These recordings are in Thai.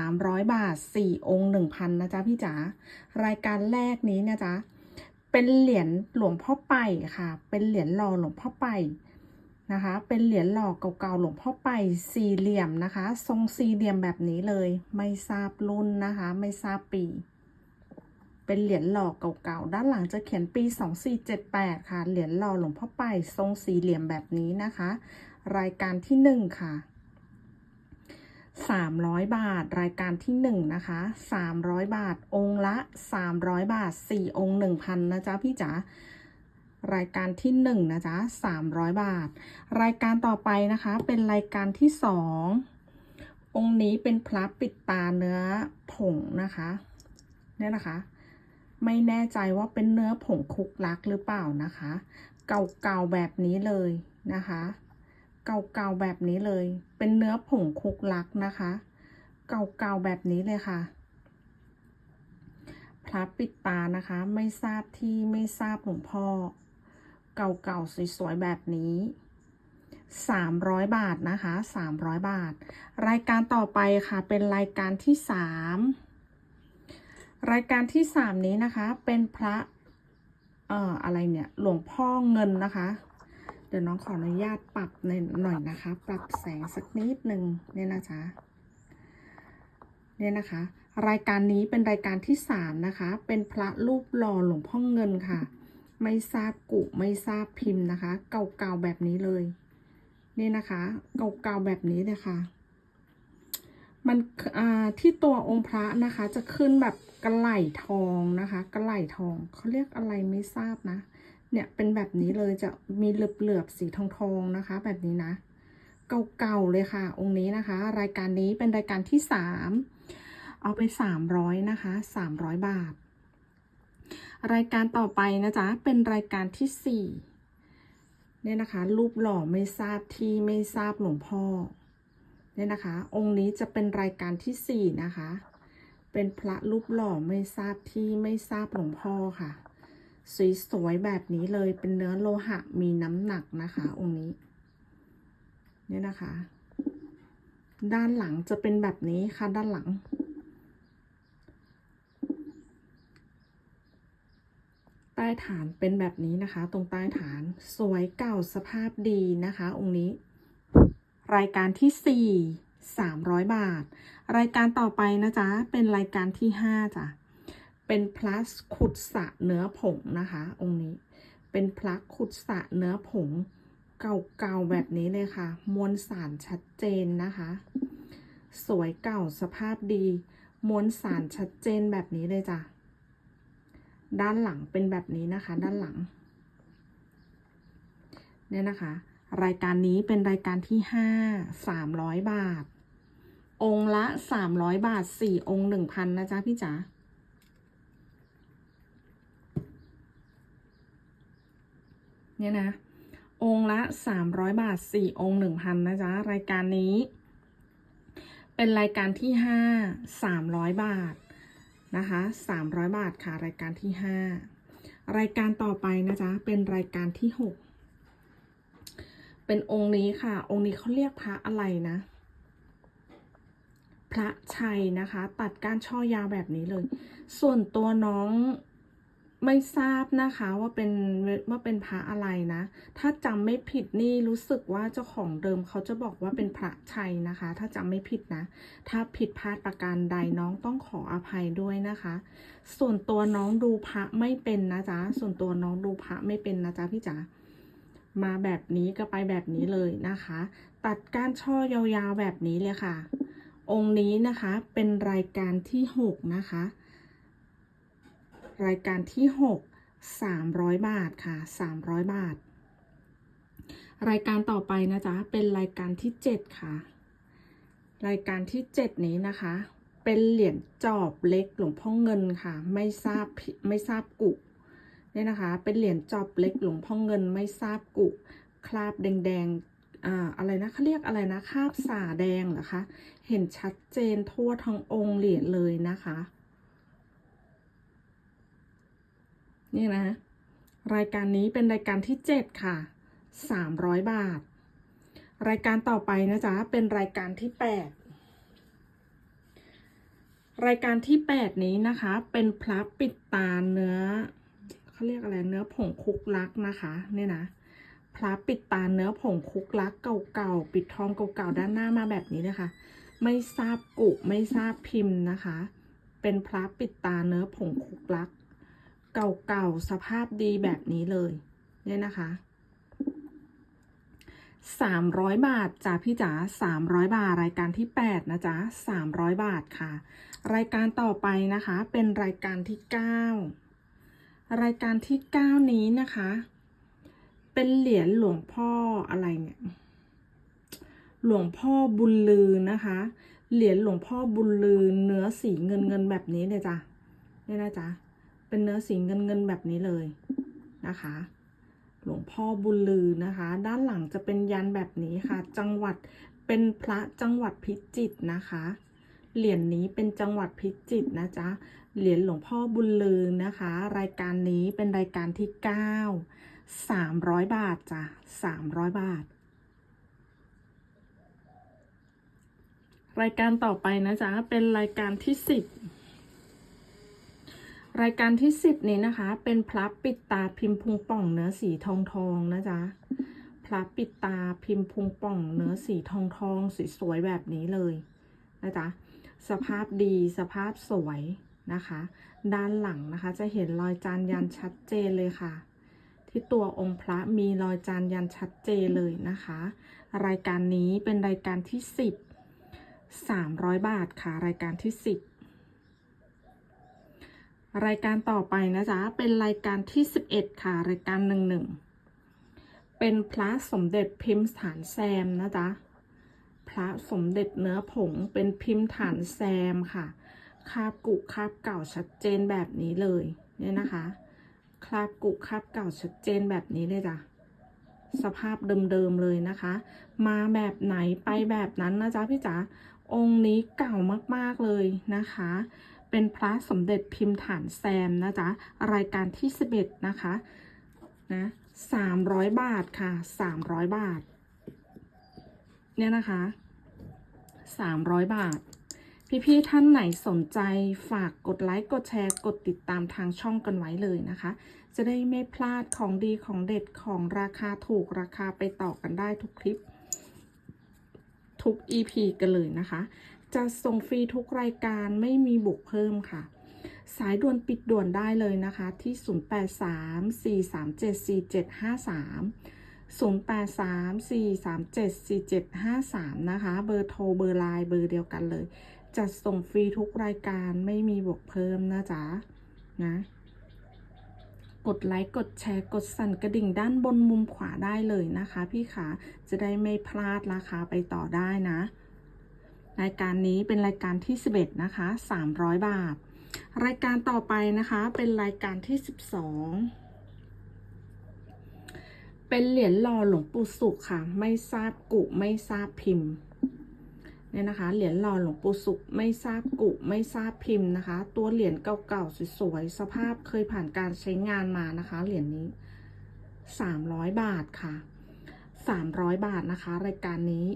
300 บาท 4 องค์ 1,000 นะจ๊ะพี่จ๋ารายการแรกนี้นะจ๊ะเป็นเหรียญหลวงพ่อไปค่ะ เป็นเหรียญหล่อหลวงพ่อไปนะคะ เป็นเหรียญหล่อเก่าๆหลวงพ่อไปสี่เหลี่ยมนะคะ ทรงสี่เหลี่ยมแบบนี้เลย ไม่ทราบรุ่นนะคะ ไม่ทราบปี เป็นเหรียญหล่อเก่าๆด้านหลังจะเขียนปี 2478 ค่ะ เหรียญหล่อหลวงพ่อไปทรงสี่เหลี่ยมแบบนี้นะคะ รายการที่หนึ่งค่ะ 300 บาท รายการที่หนึ่งนะคะ300 บาท องค์ละ 300 บาท 4 องค์ 1,000 นะจ๊ะพี่จ๋ารายการที่หนึ่งนะจ๊ะ300 บาท รายการต่อไปนะคะเป็นรายการที่สององค์นี้เป็นพระปิดตาเนื้อผงนะคะเนี่ยนะคะ ไม่แน่ใจว่าเป็นเนื้อผงคุกลักหรือเปล่านะคะ เก่าๆแบบนี้เลยนะคะ เก่าๆแบบนี้เลย เป็นเนื้อผงคุกลักนะคะ เก่าๆแบบนี้เลยค่ะ พระปิดตานะคะ ไม่ทราบที่ไม่ทราบหลวงพ่อ เก่าๆสวยๆแบบนี้300 บาทนะคะ 300 บาท รายการต่อไปค่ะ เป็นรายการที่ 3 รายการที่ 3 นี้นะคะ เป็นพระ เอ่อ อะไรเนี่ย หลวงพ่อเงินนะคะ เดี๋ยวน้องขออนุญาตปรับในหน่อยนะคะ ปรับแสงสักนิดหนึ่งเนี่ยนะจ๊ะเนี่ยนะคะ รายการนี้เป็นรายการที่สามนะคะ เป็นพระรูปหล่อหลวงพ่อเงินค่ะ ไม่ทราบกุไม่ทราบพิมพ์นะคะ เก่าๆแบบนี้เลย นี่นะคะ เก่าๆแบบนี้เลยค่ะมันที่ตัวองค์พระนะคะจะขึ้นแบบกระไหลทองนะคะ กระไหลทองเขาเรียกอะไรไม่ทราบนะ เนี่ยเป็นแบบนี้เลยจะมีเหลือบๆสีทองทองๆนะคะ แบบนี้นะ เก่าๆเลยค่ะ องค์นี้นะคะ รายการนี้เป็นรายการที่สามเอาไปสามร้อยนะคะสามร้อยบาท รายการต่อไปนะจ๊ะเป็นรายการที่สี่เนี่ยนะคะ รูปหล่อไม่ทราบที่ไม่ทราบหลวงพ่อเนี่ยนะคะ องค์นี้จะเป็นรายการที่สี่นะคะ เป็นพระรูปหล่อไม่ทราบที่ไม่ทราบหลวงพ่อค่ะ สวยๆแบบนี้เลยเป็นเนื้อโลหะมีน้ำหนักนะคะ องค์นี้เนี่ยนะคะ ด้านหลังจะเป็นแบบนี้ค่ะด้านหลัง ใต้ฐานเป็นแบบนี้นะคะ ตรงใต้ฐานสวยเก่าสภาพดีนะคะ องค์นี้ รายการที่สี่สามร้อยบาท รายการต่อไปนะจ๊ะเป็นรายการที่ห้าจ้ะ เป็นพลัสขุดสะเนื้อผงนะคะ องค์นี้ เป็นพลักขุดสะเนื้อผงเก่าๆแบบนี้เลยค่ะ มวลสารชัดเจนนะคะ สวยเก่าสภาพดี มวลสารชัดเจนแบบนี้เลยจ้ะ ด้านหลังเป็นแบบนี้นะคะ ด้านหลัง เนี่ยนะคะ รายการนี้เป็นรายการที่ห้าสามร้อยบาท องค์ละสามร้อยบาทสี่องค์หนึ่งพันนะจ๊ะพี่จ๋า เนี่ยนะ องค์ละสามร้อยบาทสี่องค์หนึ่งพันนะจ๊ะ รายการนี้ เป็นรายการที่ห้าสามร้อยบาทนะคะสามร้อยบาทค่ะ รายการที่ห้ารายการต่อไปนะจ๊ะ เป็นรายการที่หกเป็นองค์นี้ค่ะ องค์นี้เขาเรียกพระอะไรนะ พระชัยนะคะ ตัดก้านช่อยาวแบบนี้เลย ส่วนตัวน้อง ไม่ทราบนะคะว่าเป็นว่าเป็นพระอะไรนะ ถ้าจำไม่ผิดนี่รู้สึกว่าเจ้าของเดิมเขาจะบอกว่าเป็นพระชัยนะคะ ถ้าจำไม่ผิดนะ ถ้าผิดพลาดประการใดน้องต้องขออภัยด้วยนะคะ ส่วนตัวน้องดูพระไม่เป็นนะจ๊ะส่วนตัวน้องดูพระไม่เป็นนะจ๊ะพี่จ๋ามาแบบนี้ก็ไปแบบนี้เลยนะคะ ตัดก้านช่อยาวๆแบบนี้เลยค่ะ องค์นี้นะคะเป็นรายการที่หกนะคะ รายการที่หกสามร้อยบาทค่ะสามร้อยบาท รายการต่อไปนะจ๊ะ เป็นรายการที่เจ็ดค่ะ รายการที่เจ็ดนี้นะคะ เป็นเหรียญจอบเล็กหลวงพ่อเงินค่ะ ไม่ทราบไม่ทราบกุเนี่ยนะคะ เป็นเหรียญจอบเล็กหลวงพ่อเงินไม่ทราบกุคราบแดงๆอ่าอะไรนะเขาเรียกอะไรนะคราบสาแดงเหรอคะ เห็นชัดเจนทั่วทั้งองค์เหรียญเลยนะคะ นี่นะ รายการนี้เป็นรายการที่เจ็ดค่ะสามร้อยบาท รายการต่อไปนะจ๊ะ เป็นรายการที่แปดรายการที่แปดนี้นะคะ เป็นพระปิดตาเนื้อเขาเรียกอะไร เนื้อผงคุกลักนะคะ เนี่ยนะ พระปิดตาเนื้อผงคุกลักเก่าๆ ปิดทองเก่าๆ ด้านหน้ามาแบบนี้เลยค่ะ ไม่ทราบกุไม่ทราบพิมพ์นะคะ เป็นพระปิดตาเนื้อผงคุกลัก เก่าๆ สภาพดีแบบนี้เลยเนี่ยนะคะสามร้อยบาทจ้ะพี่จ๋าสามร้อยบาท รายการที่แปดนะจ๊ะสามร้อยบาทค่ะ รายการต่อไปนะคะ เป็นรายการที่เก้ารายการที่เก้านี้นะคะ เป็นเหรียญหลวงพ่ออะไรเนี่ยหลวงพ่อบุญลือนะคะ เหรียญหลวงพ่อบุญลือเนื้อสีเงินเงินแบบนี้เลยจ้ะเนี่ยนะจ๊ะ เป็นเนื้อสีเงินเงินแบบนี้เลยนะคะ หลวงพ่อบุญลือนะคะ ด้านหลังจะเป็นยันแบบนี้ค่ะ จังหวัดเป็นพระจังหวัดพิจิตรนะคะ เหรียญนี้เป็นจังหวัดพิจิตรนะจ๊ะ เหรียญหลวงพ่อบุญลือนะคะ รายการนี้เป็นรายการที่เก้าสามร้อยบาทจ้ะสามร้อยบาท รายการต่อไปนะจ๊ะ เป็นรายการที่สิบ รายการที่สิบนี้นะคะ เป็นพระปิดตาพิมพ์พุงป่องเนื้อสีทองทองนะจ๊ะพระปิดตาพิมพ์พุงป่องเนื้อสีทองทองสวยๆแบบนี้เลยนะจ๊ะสภาพดีสภาพสวยนะคะ ด้านหลังนะคะจะเห็นรอยจานยันชัดเจนเลยค่ะ ที่ตัวองค์พระมีรอยจานยันชัดเจนเลยนะคะ รายการนี้เป็นรายการที่สิบสามร้อยบาทค่ะ รายการที่สิบ รายการต่อไปนะจ๊ะ เป็นรายการที่ 11 ค่ะ รายการหนึ่งหนึ่งเป็นพระสมเด็จพิมพ์ฐานแซมนะจ๊ะ พระสมเด็จเนื้อผงเป็นพิมพ์ฐานแซมค่ะ คาบกุคาบเก่าชัดเจนแบบนี้เลยเนี่ยนะคะ คาบกุคาบเก่าชัดเจนแบบนี้เลยจ้ะ สภาพเดิมๆเลยนะคะ มาแบบไหนไปแบบนั้นนะจ๊ะพี่จ๋า องค์นี้เก่ามากๆเลยนะคะ เป็นพระสมเด็จพิมพ์ฐานแซมนะจ๊ะ รายการที่ 11 นะคะ นะ300บาทค่ะ300บาท เนี่ยนะคะ300บาท พี่ๆท่านไหนสนใจฝากกดไลค์ กดแชร์ กดติดตามทางช่องกันไว้เลยนะคะ จะได้ไม่พลาดของดีของเด็ดของราคาถูกราคาไปต่อกันได้ทุกคลิป ทุก EP กันเลยนะคะ จะส่งฟรีทุกรายการไม่มีบุกเพิ่มค่ะ สายด่วนปิดด่วนได้เลยนะคะที่ 0834374753นะคะ เบอร์โทรเบอร์ไลน์เบอร์เดียวกันเลยจะส่งฟรีทุกรายการไม่มีบวกเพิ่มนะจ๊ะนะ กดไลค์กดแชร์กดสั่นกระดิ่งด้านบนมุมขวาได้เลยนะคะ พี่ขาจะได้ไม่พลาดราคาไปต่อได้นะ รายการนี้เป็นรายการที่ 11 นะคะ 300 บาท รายการต่อไปนะคะเป็นรายการที่ 12 เป็นเหรียญหล่อหลวงปู่สุขค่ะ ไม่ทราบกุไม่ทราบพิมพ์เนี่ยนะคะ เหรียญหล่อหลวงปู่สุขไม่ทราบกุไม่ทราบพิมพ์นะคะ ตัวเหรียญเก่าๆสวยๆสภาพเคยผ่านการใช้งานมานะคะ เหรียญนี้ 300 บาทค่ะ 300 บาทนะคะ รายการนี้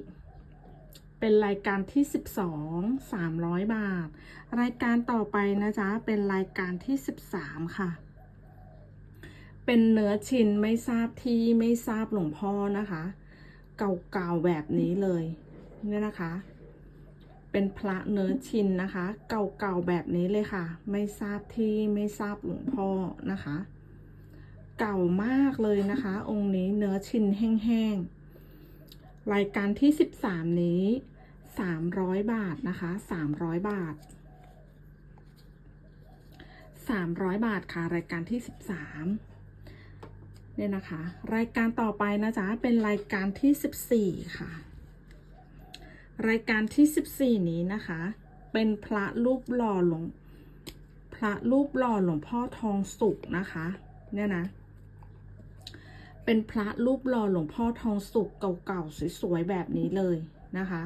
เป็นรายการที่ 12 300 บาท รายการต่อไปนะจ๊ะ เป็นรายการที่ 13 ค่ะ เป็นเนื้อชิ้นไม่ทราบที่ไม่ทราบหลวงพ่อนะคะ เก่าๆแบบนี้เลยเนี่ยนะคะ เป็นพระเนื้อชิ้นนะคะ เก่าๆแบบนี้เลยค่ะ ไม่ทราบที่ไม่ทราบหลวงพ่อนะคะ เก่ามากเลยนะคะ องค์นี้เนื้อชิ้นแห้งๆ รายการที่ 13 นี้ 300 บาทนะคะ 300 บาท 300 บาทค่ะ รายการที่ 13เนี่ยนะคะ รายการต่อไปนะจ๊ะ เป็นรายการที่ 14 ค่ะ รายการที่ 14 นี้นะคะ เป็นพระรูปหล่อหลวงพระรูปหล่อหลวงพ่อทองสุกนะคะ เนี่ยนะ เป็นพระรูปหล่อหลวงพ่อทองสุกเก่าๆสวยๆแบบนี้เลยนะคะ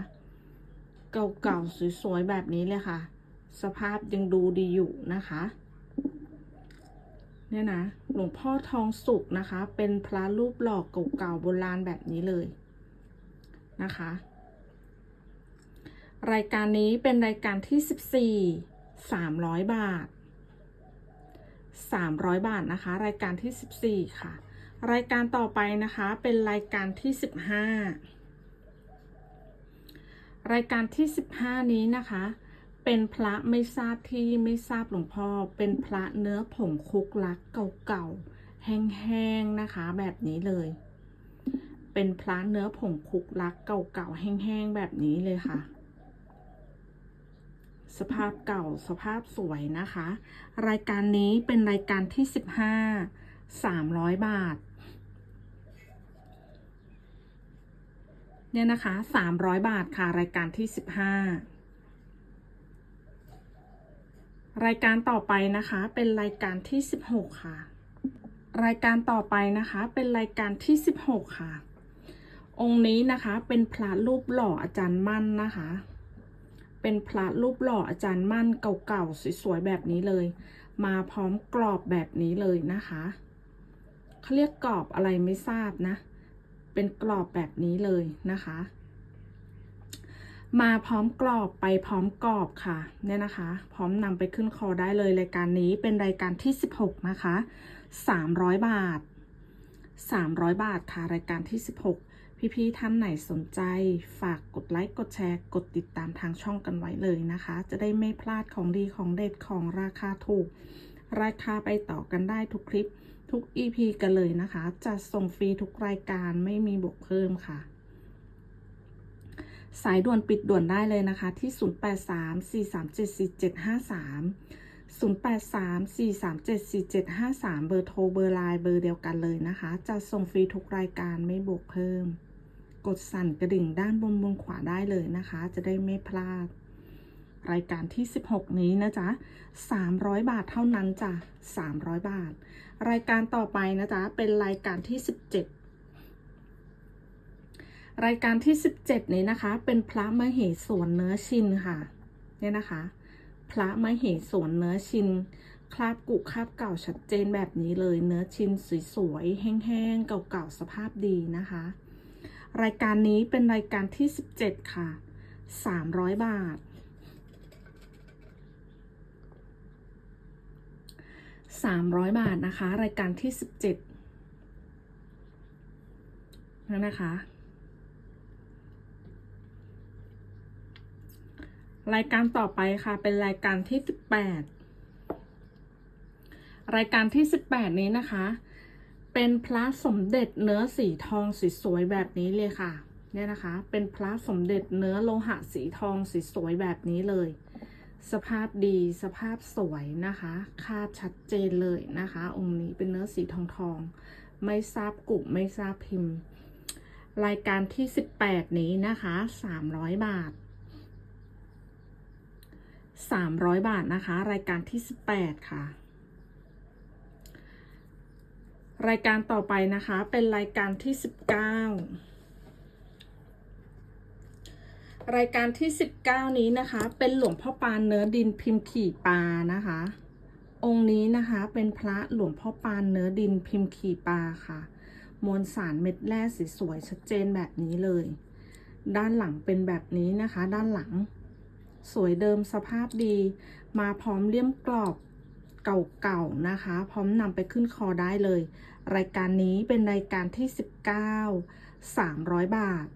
เก่าๆสวยๆแบบนี้เลยค่ะ สภาพยังดูดีอยู่นะคะ เนี่ยนะหลวงพ่อทองสุกนะคะ เป็นพระรูปหล่อเก่าๆโบราณแบบนี้เลยนะคะ รายการนี้เป็นรายการที่สามร้อยบาทสามร้อยบาทนะคะ รายการที่สิบสี่ค่ะ รายการต่อไปนะคะเป็นรายการที่สิบห้ารายการที่สิบห้านี้นะคะ เป็นพระไม่ทราบที่ไม่ทราบหลวงพ่อ เป็นพระเนื้อผงคุกลักเก่าๆแห้งๆนะคะ แบบนี้เลย เป็นพระเนื้อผงคุกลักเก่าๆแห้งๆแบบนี้เลยค่ะสภาพเก่าสภาพสวยนะคะ รายการนี้เป็นรายการที่สิบห้าสามร้อยบาท เนี่ยนะคะสามร้อยบาทค่ะรายการที่สิบห้ารายการต่อไปนะคะเป็นรายการที่สิบหกค่ะ รายการต่อไปนะคะเป็นรายการที่สิบหกค่ะ องค์นี้นะคะเป็นพระรูปหล่ออาจารย์มั่นนะคะ เป็นพระรูปหล่ออาจารย์มั่นเก่าๆสวยๆแบบนี้เลย มาพร้อมกรอบแบบนี้เลยนะคะเขาเรียกกรอบอะไรไม่ทราบนะ เป็นกรอบแบบนี้เลยนะคะ มาพร้อมกรอบไปพร้อมกรอบค่ะเนี่ยนะคะ พร้อมนำไปขึ้นคอได้เลยรายการนี้เป็นรายการที่ 16 นะคะ 300 บาท 300 บาทค่ะรายการที่ 16พี่ๆท่านไหนสนใจฝากกดไลค์ กดแชร์ กดติดตามทางช่องกันไว้เลยนะคะ จะได้ไม่พลาดของดีของเด็ดของราคาถูก ราคาไปต่อกันได้ทุกคลิป ทุก EP กันเลยนะคะจะส่งฟรีทุกรายการไม่มีบวกเพิ่มค่ะ สายด่วนปิดด่วนได้เลยนะคะ ที่ 0834375333 0834374753 เบอร์โทรเบอร์ไลน์เบอร์เดียวกันเลยนะคะ จะส่งฟรีทุกรายการไม่บวกเพิ่ม กดสั่นกระดิ่งด้านบนบนขวาได้เลยนะคะ จะได้ไม่พลาด รายการที่ 16 นี้นะจ๊ะ 300 บาทเท่านั้นจ้ะ 300 บาท รายการต่อไปนะจ๊ะ เป็นรายการที่ 17 รายการที่ 17 นี้นะคะ เป็นพระมเหสวนเนื้อชินค่ะ เนี่ยนะคะ พระมเหสวนเนื้อชิน คราบกุคราบเก่าชัดเจนแบบนี้เลย เนื้อชินสวยๆ แห้งๆ เก่าๆ สภาพดีนะคะ รายการนี้เป็นรายการที่ 17 ค่ะ 300 บาท 300 บาทนะคะ รายการที่ 17นั่นนะคะ รายการต่อไปค่ะ เป็นรายการที่ 18 รายการที่ 18 นี้นะคะ เป็นพระสมเด็จเนื้อสีทองสีสวยแบบนี้เลยค่ะ เนี่ยนะคะ เป็นพระสมเด็จเนื้อโลหะสีทองสีสวยแบบนี้เลย สภาพดีสภาพสวยนะคะคาดชัดเจนเลยนะคะ องค์นี้เป็นเนื้อสีทองทองไม่ทราบกุไม่ทราบพิมพ์ รายการที่ 18 นี้นะคะ300 บาท 300 บาทนะคะ รายการที่ 18 ค่ะ รายการต่อไปนะคะเป็นรายการที่ 19 รายการที่ 19 นี้นะคะ เป็นหลวงพ่อปานเนื้อดินพิมพ์ขี่ปลานะคะ องค์นี้นะคะเป็นพระหลวงพ่อปานเนื้อดินพิมพ์ขี่ปลาค่ะ มวลสารเม็ดแร่สีสวยชัดเจนแบบนี้เลย ด้านหลังเป็นแบบนี้นะคะ ด้านหลัง สวยเดิมสภาพดี มาพร้อมเลี่ยมกรอบเก่าๆนะคะ พร้อมนำไปขึ้นคอได้เลย รายการนี้เป็นรายการที่ 19 300 บาท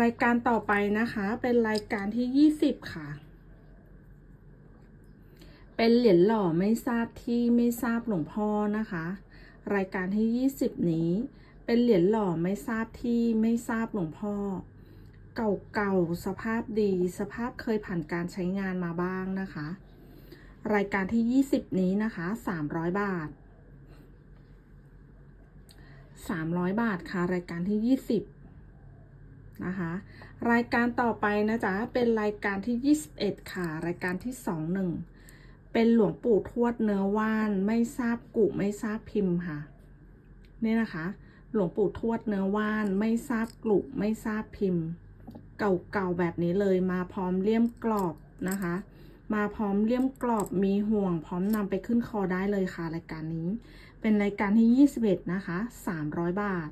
รายการต่อไปนะคะ เป็นรายการที่ 20 ค่ะ เป็นเหรียญหล่อไม่ทราบที่ไม่ทราบหลวงพ่อนะคะ รายการที่ 20 นี้ เป็นเหรียญหล่อไม่ทราบที่ไม่ทราบหลวงพ่อ เก่าๆสภาพดี สภาพเคยผ่านการใช้งานมาบ้างนะคะ รายการที่ 20 นี้นะคะ 300 บาท 300 บาทค่ะ รายการที่ 20 นะคะ รายการต่อไปนะจ๊ะ เป็นรายการที่ 21 ค่ะ รายการที่ 21 เป็นหลวงปู่ทวดเนื้อว่านไม่ทราบกุไม่ทราบพิมพ์ค่ะ นี่นะคะ หลวงปู่ทวดเนื้อว่านไม่ทราบกลุไม่ทราบพิมพ์ เก่าๆแบบนี้เลยมาพร้อมเลี่ยมกรอบนะคะ มาพร้อมเลี่ยมกรอบมีห่วง พร้อมนำไปขึ้นคอได้เลยค่ะ รายการนี้ เป็นรายการที่ 21 นะคะ 300 บาท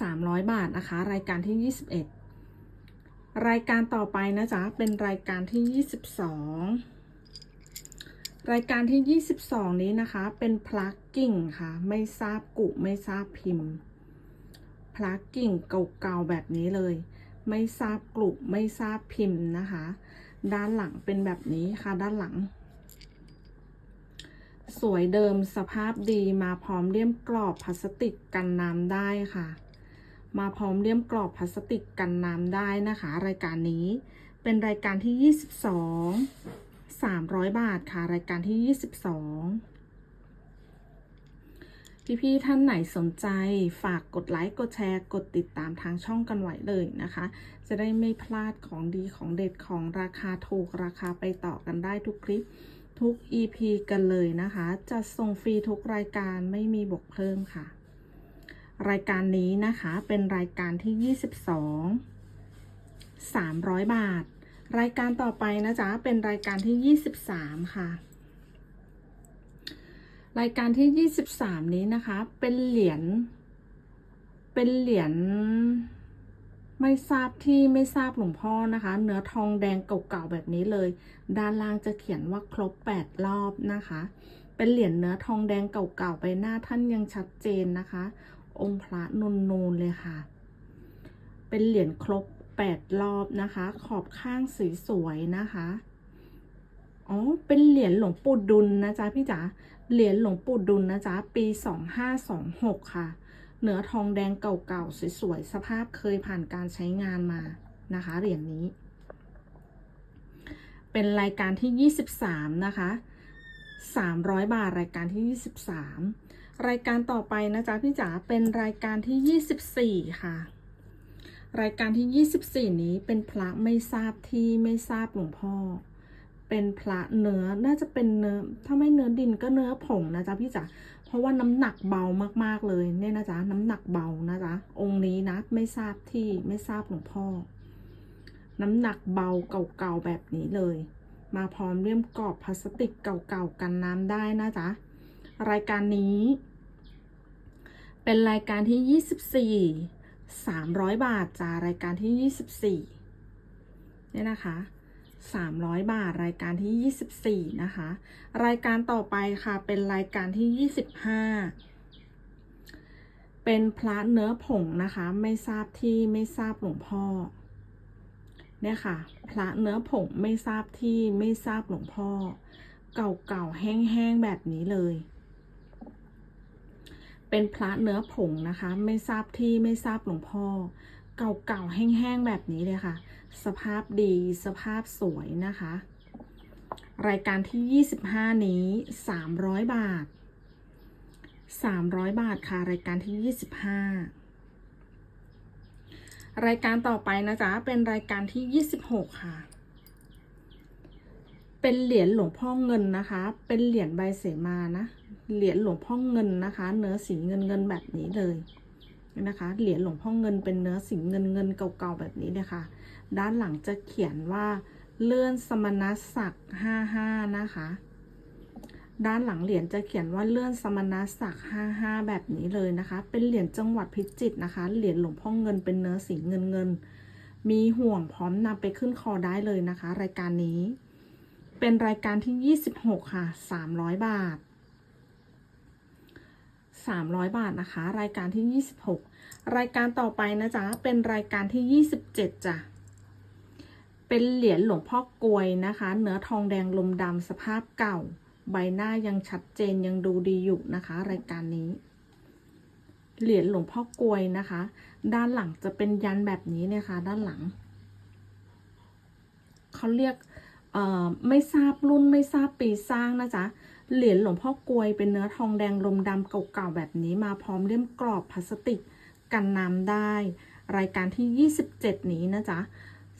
300 บาทนะคะ รายการที่ 21 รายการต่อไปนะจ๊ะ เป็นรายการที่ 22 รายการที่ 22 นี้นะคะ เป็นพลักกิ่งค่ะ ไม่ทราบกุไม่ทราบพิมพ์ พลักกิ่งเก่าๆแบบนี้เลย ไม่ทราบกลุ่มไม่ทราบพิมพ์นะคะ ด้านหลังเป็นแบบนี้ค่ะ ด้านหลังสวยเดิมสภาพดีมาพร้อมเลี่ยมกรอบพลาสติกกันน้ำได้ค่ะ มาพร้อมเลี่ยมกรอบพลาสติกกันน้ำได้นะคะ รายการนี้เป็นรายการที่ 22 300 บาทค่ะ รายการที่ 22 พี่ๆท่านไหนสนใจฝากกดไลค์กดแชร์ กดติดตามทางช่องกันไว้เลยนะคะ จะได้ไม่พลาดของดีของเด็ดของราคาถูกราคาไปต่อกันได้ทุกคลิปทุก EP กันเลยนะคะ จะส่งฟรีทุกรายการไม่มีบวกเพิ่มค่ะ รายการนี้นะคะเป็นรายการที่ 22 300 บาท รายการต่อไปนะจ๊ะเป็นรายการที่ 23 ค่ะ รายการที่ 23 นี้นะคะ เป็นเหรียญเป็นเหรียญไม่ทราบที่ไม่ทราบหลวงพ่อนะคะ เนื้อทองแดงเก่าๆแบบนี้เลย ด้านล่างจะเขียนว่าครบ 8 รอบนะคะ เป็นเหรียญเนื้อทองแดงเก่าๆไปหน้าท่านยังชัดเจนนะคะ องค์พระนูนๆเลยค่ะ เป็นเหรียญครบ8รอบนะคะ ขอบข้างสีสวยนะคะ อ๋อ เป็นเหรียญหลวงปู่ดุลนะจ๊ะพี่จ๋า เหรียญหลวงปู่ดุลนะจ๊ะ ปี2526ค่ะ เนื้อทองแดงเก่าๆสวยๆ สภาพเคยผ่านการใช้งานมานะคะ เหรียญนี้ เป็นรายการที่23นะคะ300บาทรายการที่23 รายการต่อไปนะจ๊ะพี่จ๋าเป็นรายการที่ 24 ค่ะ รายการที่ 24 นี้เป็นพระไม่ทราบที่ไม่ทราบหลวงพ่อ เป็นพระเนื้อน่าจะเป็นเนื้อถ้าไม่เนื้อดินก็เนื้อผงนะจ๊ะพี่จ๋าเพราะว่าน้ำหนักเบามากๆเลยเนี่ยนะจ๊ะน้ำหนักเบานะจ๊ะองค์นี้นะไม่ทราบที่ไม่ทราบหลวงพ่อ น้ำหนักเบาเก่าๆแบบนี้เลย มาพร้อมเลี่ยมกรอบพลาสติกเก่าๆกันน้ำได้นะจ๊ะรายการนี้ เป็นรายการที่ 24 300 บาทจ้ารายการที่ 24เนี่ยนะคะ 300 บาทรายการที่ 24 นะคะ รายการต่อไปค่ะเป็นรายการที่ 25 เป็นพระเนื้อผงนะคะ ไม่ทราบที่ไม่ทราบหลวงพ่อเนี่ยค่ะพระเนื้อผงไม่ทราบที่ไม่ทราบหลวงพ่อ เก่าๆแห้งๆแบบนี้เลย เป็นพระเนื้อผงนะคะ ไม่ทราบที่ไม่ทราบหลวงพ่อ เก่าๆแห้งๆแบบนี้เลยค่ะ สภาพดีสภาพสวยนะคะ รายการที่ 25 นี้ 300 บาท 300 บาทค่ะ รายการที่ 25 รายการต่อไปนะจ๊ะเป็นรายการที่ 26 ค่ะเป็นเหรียญหลวงพ่อเงินนะคะ เป็นเหรียญใบเสมานะ เหรียญหลวงพ่อเงินนะคะ เนื้อสีเงินเงินแบบนี้เลยนะคะเหรียญหลวงพ่อเงินเป็นเนื้อสีเงินเงินเก่าๆแบบนี้เลยค่ะด้านหลังจะเขียนว่าเลื่อนสมณศักดิ์55นะคะ ด้านหลังเหรียญจะเขียนว่าเลื่อนสมณศักดิ์55แบบนี้เลยนะคะ เป็นเหรียญจังหวัดพิจิตรนะคะ เหรียญหลวงพ่อเงินเป็นเนื้อสีเงินเงิน มีห่วงพร้อมนำไปขึ้นคอได้เลยนะคะ รายการนี้ เป็นรายการที่ 26 ค่ะ 300 บาท 300 บาทนะคะ รายการที่ 26 รายการต่อไปนะจ๊ะ เป็นรายการที่ 27จ้ะ เป็นเหรียญหลวงพ่อกวยนะคะ เนื้อทองแดงลมดำสภาพเก่า ใบหน้ายังชัดเจนยังดูดีอยู่นะคะ รายการนี้ เหรียญหลวงพ่อกวยนะคะ ด้านหลังจะเป็นยันแบบนี้เนี่ยค่ะ ด้านหลัง เขาเรียก ไม่ทราบรุ่นไม่ทราบปีสร้างนะจ๊ะเหรียญหลวงพ่อกลวยเป็นเนื้อทองแดงลมดำเก่าๆแบบนี้มาพร้อมเล่มกรอบพลาสติกกันน้ำได้ รายการที่ 27 นี้นะจ๊ะ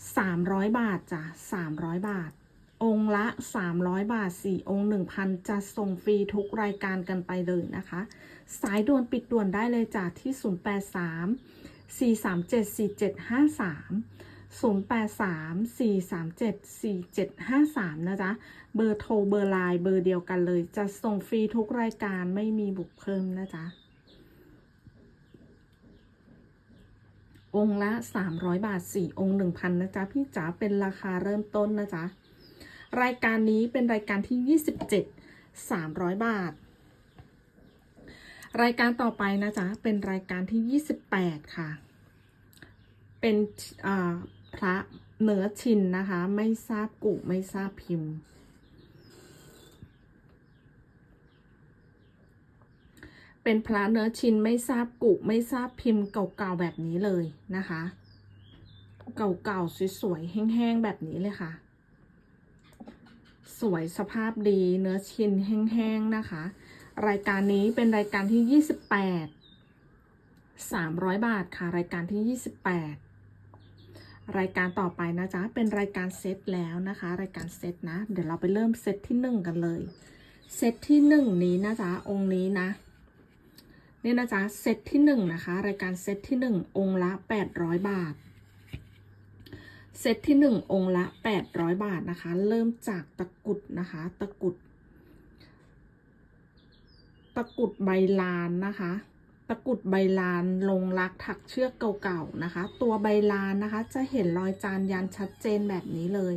300 บาทจ้ะ300 บาท องค์ละ 300 บาท 4 องค์ 1,000 จะส่งฟรีทุกรายการกันไปเลยนะคะ สายด่วนปิดด่วนได้เลยจ้ะที่ 083 437 4753 0834374753 นะจ๊ะ เบอร์โทรเบอร์ไลน์เบอร์เดียวกันเลย จะส่งฟรีทุกรายการไม่มีบุกเพิ่มนะจ๊ะ องค์ละ 300 บาท 4 องค์ 1,000 นะจ๊ะ พี่จ๋าเป็นราคาเริ่มต้นนะจ๊ะ รายการนี้เป็นรายการที่ 27 300 บาท รายการต่อไปนะจ๊ะ เป็นรายการที่ 28 ค่ะเป็นอ่า พระเนื้อชินนะคะ ไม่ทราบกุไม่ทราบพิมพ์ เป็นพระเนื้อชินไม่ทราบกุไม่ทราบพิมพ์เก่าๆแบบนี้เลยนะคะ เก่าๆสวยๆแห้งๆแบบนี้เลยค่ะ สวยสภาพดีเนื้อชินแห้งๆนะคะ รายการนี้เป็นรายการที่28 300บาทค่ะ รายการที่28 รายการต่อไปนะจ๊ะ เป็นรายการเซตแล้วนะคะ รายการเซตนะ เดี๋ยวเราไปเริ่มเซตที่1กันเลย เซตที่1นี้นะจ๊ะ องค์นี้นะ นี่นะจ๊ะ เซตที่1นะคะ รายการเซตที่1องค์ละ800บาท เซตที่1องค์ละ800บาทนะคะ เริ่มจากตะกุดนะคะ ตะกุด ตะกุดใบลานนะคะ ตะกุดใบลานลงรักถักเชือกเก่าๆนะคะ ตัวใบลานนะคะ จะเห็นรอยจานยันชัดเจนแบบนี้เลย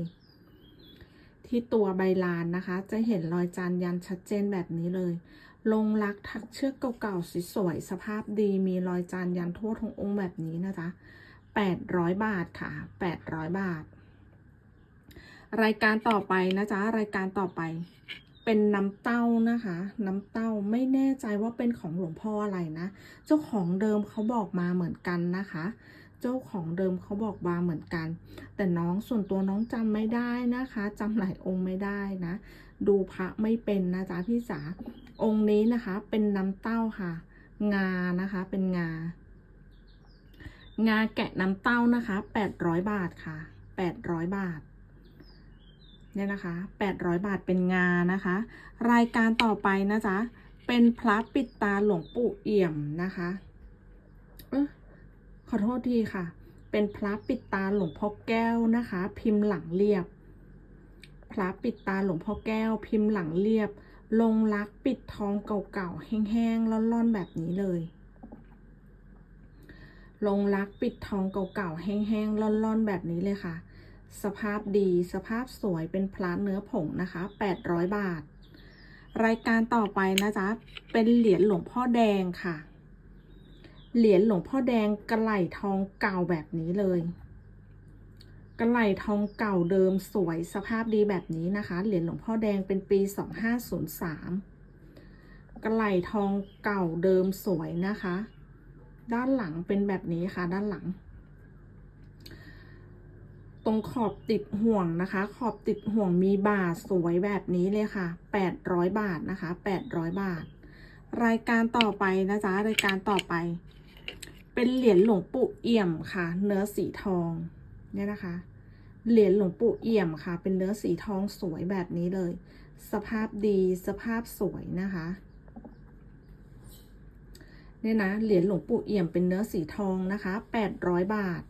ที่ตัวใบลานนะคะ จะเห็นรอยจานยันชัดเจนแบบนี้เลย ลงรักถักเชือกเก่าๆสวยๆสภาพดีมีรอยจานยันทั่วทั้งองค์แบบนี้นะจ๊ะ800 บาทค่ะ 800 บาท รายการต่อไปนะจ๊ะ รายการต่อไป เป็นน้ำเต้านะคะ น้ำเต้าไม่แน่ใจว่าเป็นของหลวงพ่ออะไรนะ เจ้าของเดิมเขาบอกมาเหมือนกันนะคะ เจ้าของเดิมเขาบอกมาเหมือนกัน แต่น้องส่วนตัวน้องจำไม่ได้นะคะจำหลายองค์ไม่ได้นะ ดูพระไม่เป็นนะจ๊ะพี่จ๋าองค์นี้นะคะ เป็นน้ำเต้าค่ะ งานะคะเป็นงา งาแกะน้ำเต้านะคะ 800 บาทค่ะ 800 บาท เนี่ยนะคะ800 บาทเป็นงานะคะ รายการต่อไปนะจ๊ะ เป็นพระปิดตาหลวงปู่เอี่ยมนะคะเออขอโทษทีค่ะ เป็นพระปิดตาหลวงพ่อแก้วนะคะ พิมพ์หลังเรียบ พระปิดตาหลวงพ่อแก้ว พิมพ์หลังเรียบ ลงรักปิดทองเก่าๆแห้งๆร่อนๆแบบนี้เลย ลงรักปิดทองเก่าๆแห้งๆร่อนๆแบบนี้เลยค่ะ สภาพดีสภาพสวยเป็นพระเนื้อผงนะคะ 800 บาท รายการต่อไปนะจ๊ะ เป็นเหรียญหลวงพ่อแดงค่ะ เหรียญหลวงพ่อแดงกระไหลทองเก่าแบบนี้เลยกระไหลทองเก่าเดิมสวยสภาพดีแบบนี้นะคะ เหรียญหลวงพ่อแดงเป็นปี 2503กระไหลทองเก่าเดิมสวยนะคะ ด้านหลังเป็นแบบนี้ค่ะ ด้านหลัง ตรงขอบติดห่วงนะคะ ขอบติดห่วงมีบาทสวยแบบนี้เลยค่ะ 800 บาทนะคะ800 บาท รายการต่อไปนะจ๊ะรายการต่อไป เป็นเหรียญหลวงปู่เอี่ยมค่ะ เนื้อสีทองเนี่ยนะคะ เหรียญหลวงปู่เอี่ยมค่ะ เป็นเนื้อสีทองสวยแบบนี้เลย สภาพดีสภาพสวยนะคะเนี่ยนะเหรียญหลวงปู่เอี่ยมเป็นเนื้อสีทองนะคะ 800 บาท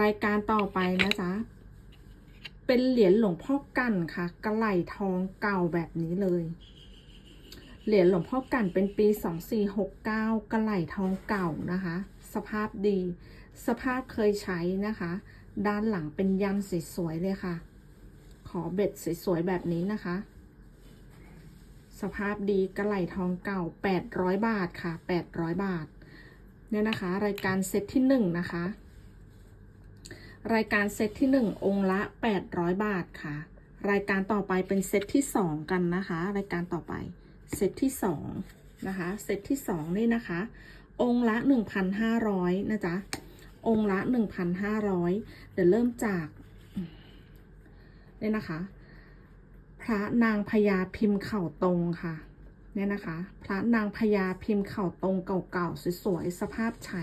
รายการต่อไปนะจ๊ะ เป็นเหรียญหลวงพ่อกันค่ะ กระไหลทองเก่าแบบนี้เลย เหรียญหลวงพ่อกันเป็นปี 2469 กระไหลทองเก่านะคะ สภาพดี สภาพเคยใช้นะคะ ด้านหลังเป็นยันสวยๆเลยค่ะ ขอเบ็ดสวยๆแบบนี้นะคะ สภาพดีกระไหลทองเก่า 800 บาทค่ะ 800 บาทเนี่ยนะคะ รายการเซตที่ 1 นะคะ รายการเซตที่ 1 องค์ละ 800 บาทค่ะ รายการต่อไปเป็นเซตที่ 2 กันนะคะ รายการต่อไปเซตที่ 2 นะคะ เซตที่ 2 นี่นะคะ องค์ละ 1,500 นะจ๊ะ องค์ละ 1,500 เดี๋ยวเริ่มจากเนี่ยนะคะ พระนางพญาพิมพ์เข่าตรงค่ะเนี่ยนะคะ พระนางพญาพิมพ์เข่าตรงเก่าๆสวยๆสภาพใช้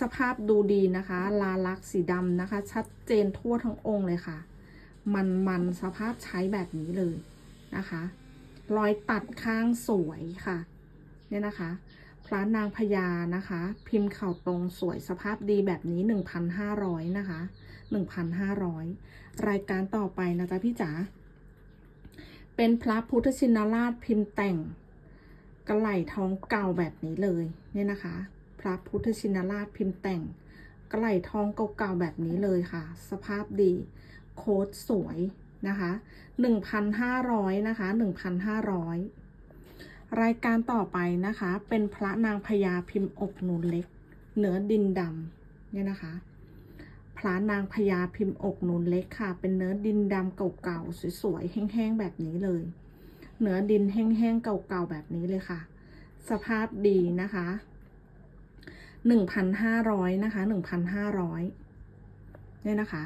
สภาพดูดีนะคะ ลาลักษีดำนะคะ ชัดเจนทั่วทั้งองค์เลยค่ะ มันมันสภาพใช้แบบนี้เลยนะคะ รอยตัดข้างสวยค่ะ เนี่ยนะคะ พระนางพญานะคะ พิมพ์เข่าตรงสวยสภาพดีแบบนี้ 1,500 นะคะ 1,500 รายการต่อไปนะจ๊ะพี่จ๋า เป็นพระพุทธชินราชพิมพ์แต่งกระไหลทองเก่าแบบนี้เลย เนี่ยนะคะ ระพุทธชินราชพิมพ์แต่งกระไหลทองเก่าๆแบบนี้เลยค่ะ สภาพดี โค้ดสวยนะคะ1,500นะคะ1,500 รายการต่อไปนะคะ เป็นพระนางพญาพิมพ์อกนูนเล็กเนื้อดินดำเนี่ยนะคะ พระนางพญาพิมพ์อกนูนเล็กค่ะ เป็นเนื้อดินดำเก่าๆสวยๆแห้งๆแบบนี้เลยเนื้อดินแห้งๆเก่าๆแบบนี้เลยค่ะ สภาพดีนะคะ หนึ่งพันห้าร้อยนะคะหนึ่งพันห้าร้อยเนี่ยนะคะ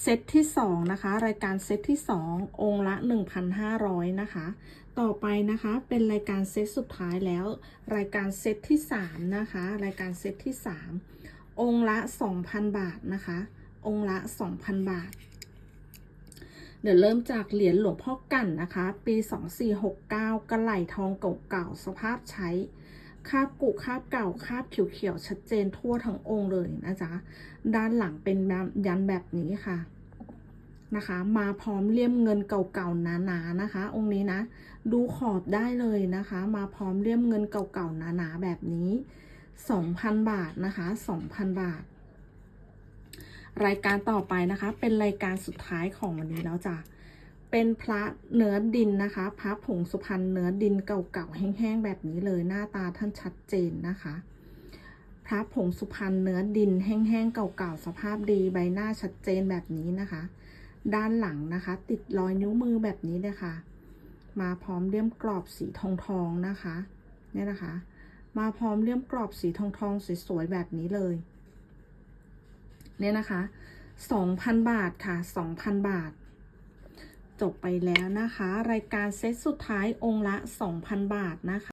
เซตที่สองนะคะ รายการเซตที่สององค์ละหนึ่งพันห้าร้อยนะคะ ต่อไปนะคะเป็นรายการเซตสุดท้ายแล้ว รายการเซตที่สามนะคะ รายการเซตที่สามองค์ละสองพันบาทนะคะ องค์ละสองพันบาท เดี๋ยวเริ่มจากเหรียญหลวงพ่อกั่นนะคะ ปี 2469 กระไหลทองเก่าๆสภาพใช้ คาบกุคาบเก่าคาบเขียวๆชัดเจนทั่วทั้งองค์เลยนะจ๊ะด้านหลังเป็นยันแบบนี้ค่ะนะคะ มาพร้อมเลี่ยมเงินเก่าๆหนาๆนะคะ องค์นี้นะ ดูขอบได้เลยนะคะ มาพร้อมเลี่ยมเงินเก่าๆหนาๆแบบนี้ 2,000 บาทนะคะ 2,000 บาท รายการต่อไปนะคะ เป็นรายการสุดท้ายของวันนี้แล้วจ้ะ เป็นพระเนื้อดินนะคะ พระผงสุพรรณเนื้อดินเก่าๆแห้งๆแบบนี้เลยหน้าตาท่านชัดเจนนะคะ พระผงสุพรรณเนื้อดินแห้งๆเก่าๆสภาพดีใบหน้าชัดเจนแบบนี้นะคะ ด้านหลังนะคะ ติดรอยนิ้วมือแบบนี้เลยค่ะ มาพร้อมเลี่ยมกรอบสีทองทองๆนะคะเนี่ยนะคะ มาพร้อมเลี่ยมกรอบสีทองทองๆสวยๆแบบนี้เลยเนี่ยนะคะ 2,000 บาทค่ะ 2,000 บาท จบไปแล้วนะคะ รายการเซตสุดท้ายองค์ละ 2,000 บาทนะคะ